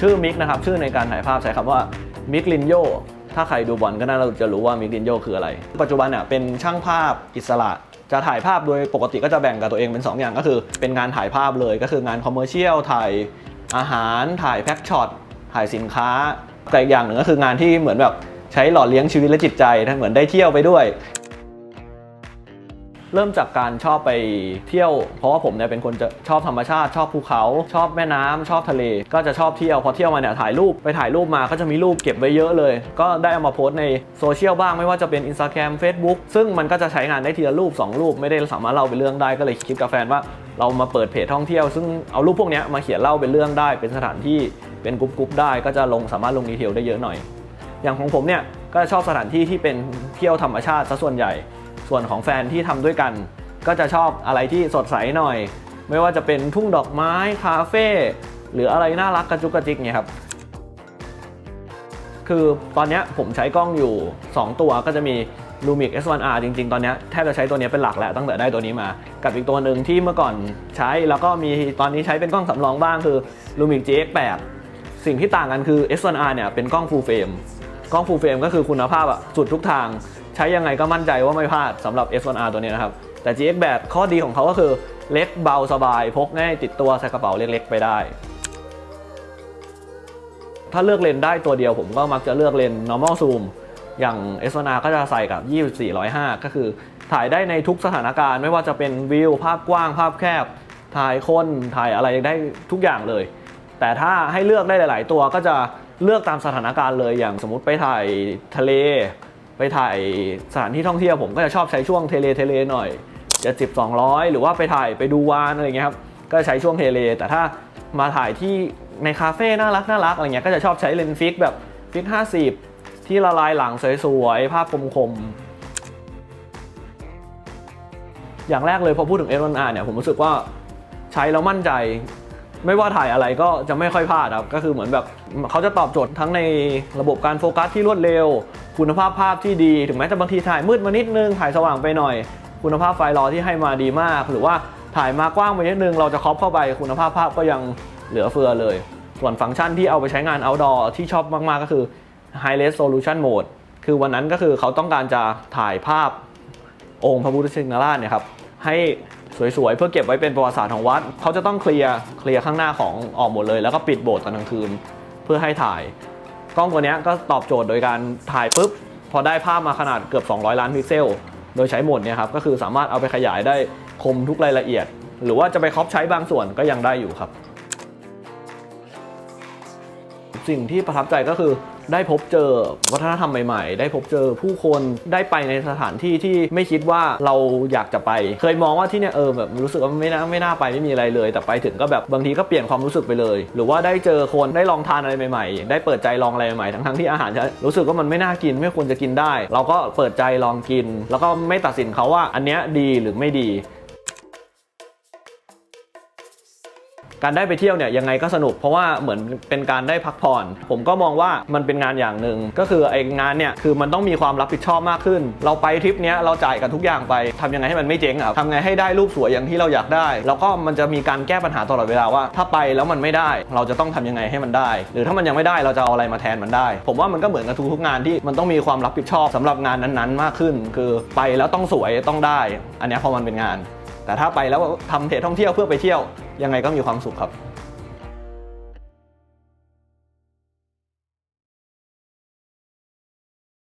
ชื่อมิกนะครับชื่อในการถ่ายภาพใช้คำว่ามิกลินโยถ้าใครดูบอลก็น่าจะรู้ว่ามิกลินโยคืออะไร ปัจจุบันเนี่ยเป็นช่างภาพอิสระจะถ่ายภาพโดยปกติก็จะแบ่งกับตัวเองเป็น 2 อย่างก็คือ เป็นงานถ่ายภาพเลยก็คืองานคอมเมอร์เชียลถ่ายอาหารถ่ายแพ็กช็อตถ่ายสินค้าแต่อีกอย่างหนึ่งก็คืองานที่เหมือนแบบใช้หล่อเลี้ยงชีวิตและจิตใจนะเหมือนได้เที่ยวไปด้วย เริ่มจากการชอบไปเที่ยว เพราะว่าผมเนี่ยเป็นคนจะชอบธรรมชาติ ชอบภูเขา ชอบแม่น้ำชอบทะเล ก็จะชอบเที่ยวพอเที่ยวมาเนี่ยถ่ายรูปไปถ่ายรูปมาก็จะมีรูปเก็บไว้เยอะเลย ก็ได้เอามาโพสต์ในโซเชียลบ้างไม่ว่าจะเป็น Instagram Facebook ซึ่งมันก็จะใช้งานได้ทีละรูป 2 รูป ไม่ได้สามารถเล่าเป็นเรื่องได้ก็เลยคิดกับแฟนว่าเรามาเปิดเพจท่องเที่ยว ซึ่งเอารูปพวกเนี้ยมาเขียนเล่าเป็นเรื่องได้เป็นสถานที่เป็นกรุ๊ปๆได้ก็จะลงสามารถลงดีเทลได้เยอะหน่อย อย่างของผมเนี่ยก็ชอบสถานที่ที่เป็นเที่ยวธรรมชาติซะส่วนใหญ่ ส่วนของแฟนที่ทำด้วยกัน ก็จะชอบอะไรที่สดใสหน่อย ไม่ว่าจะเป็นทุ่งดอกไม้คาเฟ่หรืออะไรน่ารักกระจุกกระจิกเนี่ยครับคือตอนนี้ผมใช้กล้องอยู่ 2 ตัวก็จะมี Lumix S1R จริง ๆ ตอนนี้แทบจะใช้ตัวนี้เป็นหลักแหละตั้งแต่ได้ตัวนี้มา กับอีกตัวหนึ่งที่เมื่อก่อนใช้แล้วก็มีตอนนี้ใช้เป็นกล้องสำรองบ้างคือ Lumix GX8 สิ่งที่ต่างกันคือ S1R เนี่ยเป็นกล้อง full frame กล้อง full frame ก็คือคุณภาพอะสุดทุกทาง ใช้ยังไงก็มั่นใจว่าไม่พลาดสำหรับ S1R ตัวนี้นะครับ แต่ GX8 ข้อดีของเขาก็คือเล็กเบาสบาย พกง่ายติดตัวใส่กระเป๋าเล็กๆ ไปได้ ถ้าเลือกเลนได้ตัวเดียวผมก็มักจะเลือกเลน normal zoom อย่าง S1R ก็จะใส่กับ 2405 ก็คือถ่ายได้ในทุกสถานการณ์ ไม่ว่าจะเป็นวิวภาพกว้างภาพแคบ ถ่ายคนถ่ายอะไรได้ทุกอย่างเลย แต่ถ้าให้เลือกได้หลาย ๆ ตัวก็จะเลือกตามสถานการณ์เลยอย่างสมมติไปถ่ายทะเล ไปถ่ายสถานที่ท่องเที่ยวผมก็จะชอบใช้ช่วงเทเลเทเลหน่อย จะจิบ200 หรือว่าไปถ่ายไปดูวานอะไรเงี้ยครับก็ใช้ช่วงเทเล แต่ถ้ามาถ่ายที่ในคาเฟ่น่ารักน่ารักอะไรเงี้ยก็จะชอบใช้เลนส์ฟิกแบบฟิก 50 ที่ละลายหลังสวยๆ ภาพคมๆ อย่างแรกเลยพอพูดถึง S1R เนี่ยผมรู้สึกว่าใช้แล้วมั่นใจ ไม่ว่าถ่ายอะไรก็จะไม่ค่อยพลาดครับ ก็คือเหมือนแบบเขาจะตอบโจทย์ทั้งในระบบการโฟกัสที่รวดเร็ว คุณภาพภาพที่ดีถึงแม้จะบางทีถ่ายมืดมานิดนึงถ่ายสว่างไปหน่อย คุณภาพไฟล์รอที่ให้มาดีมาก หรือว่าถ่ายมากว้างไปนิดนึง เราจะครอปเข้าไปคุณภาพภาพก็ยังเหลือเฟือเลย ส่วนฟังก์ชันที่เอาไปใช้งาน outdoor ที่ชอบมาก ๆ ก็คือ high resolution mode คือวันนั้นก็คือเขาต้องการจะถ่ายภาพองค์พระพุทธชินราชเนี่ยครับให้สวยๆ เพื่อเก็บไว้เป็นประวัติศาสตร์ของวัด เขาจะต้องเคลียร์เคลียร์ข้างหน้าของออกหมดเลย แล้วก็ปิดโบสถ์ตอนกลางคืนเพื่อให้ถ่าย กล้องตัวนี้ก็ตอบโจทย์โดยการถ่ายปุ๊บ พอได้ภาพมาขนาดเกือบ 200 ล้านพิกเซล โดยใช้โหมดเนี่ยครับก็คือสามารถเอาไปขยายได้คมทุกรายละเอียด หรือว่าจะไปครอปใช้บางส่วนก็ยังได้อยู่ครับ สิ่งที่ประทับใจก็คือ ได้พบเจอวัฒนธรรมใหม่ๆ ได้พบเจอผู้คนได้ไปในสถานที่ที่ไม่คิดว่าเราอยากจะไป เคยมองว่าที่เนี่ยเออแบบรู้สึกว่าไม่น่าไม่น่าไปไม่มีอะไรเลย แต่ไปถึงก็แบบบางทีก็เปลี่ยนความรู้สึกไปเลย หรือว่าได้เจอคนได้ลองทานอะไรใหม่ๆ ได้เปิดใจลองอะไรใหม่ๆทั้งๆที่อาหารจะรู้สึกว่ามันไม่น่ากินไม่ควรจะกินได้ เราก็เปิดใจลองกิน แล้วก็ไม่ตัดสินเขาว่าอันเนี้ยดีหรือไม่ดี การได้ไปเที่ยวเนี่ยยังไงก็สนุกเพราะว่าเหมือนเป็นการได้พักผ่อน ผมก็มองว่ามันเป็นงานอย่างหนึ่งก็คือไอ้งานเนี่ยคือมันต้องมีความรับผิดชอบมากขึ้น เราไปทริปเนี้ยเราจ่ายกันทุกอย่างไปทำยังไงให้มันไม่เจ๊งอะทำไงให้ได้รูปสวยอย่างที่เราอยากได้ แล้วก็มันจะมีการแก้ปัญหาตลอดเวลาว่า ถ้าไปแล้วมันไม่ได้ เราจะต้องทำยังไงให้มันได้ หรือถ้ามันยังไม่ได้เราจะเอาอะไรมาแทนมันได้ ผมว่ามันก็เหมือนกับทุกๆงานที่มันต้องมีความรับผิดชอบสำหรับงานนั้นๆ มากขึ้น คือไปแล้วต้องสวยต้องได้ อันนี้พอมันเป็นงาน แต่ถ้าไปแล้วทำเทท่องเที่ยวเพื่อไปเที่ยว ยังไงก็มีความสุขครับ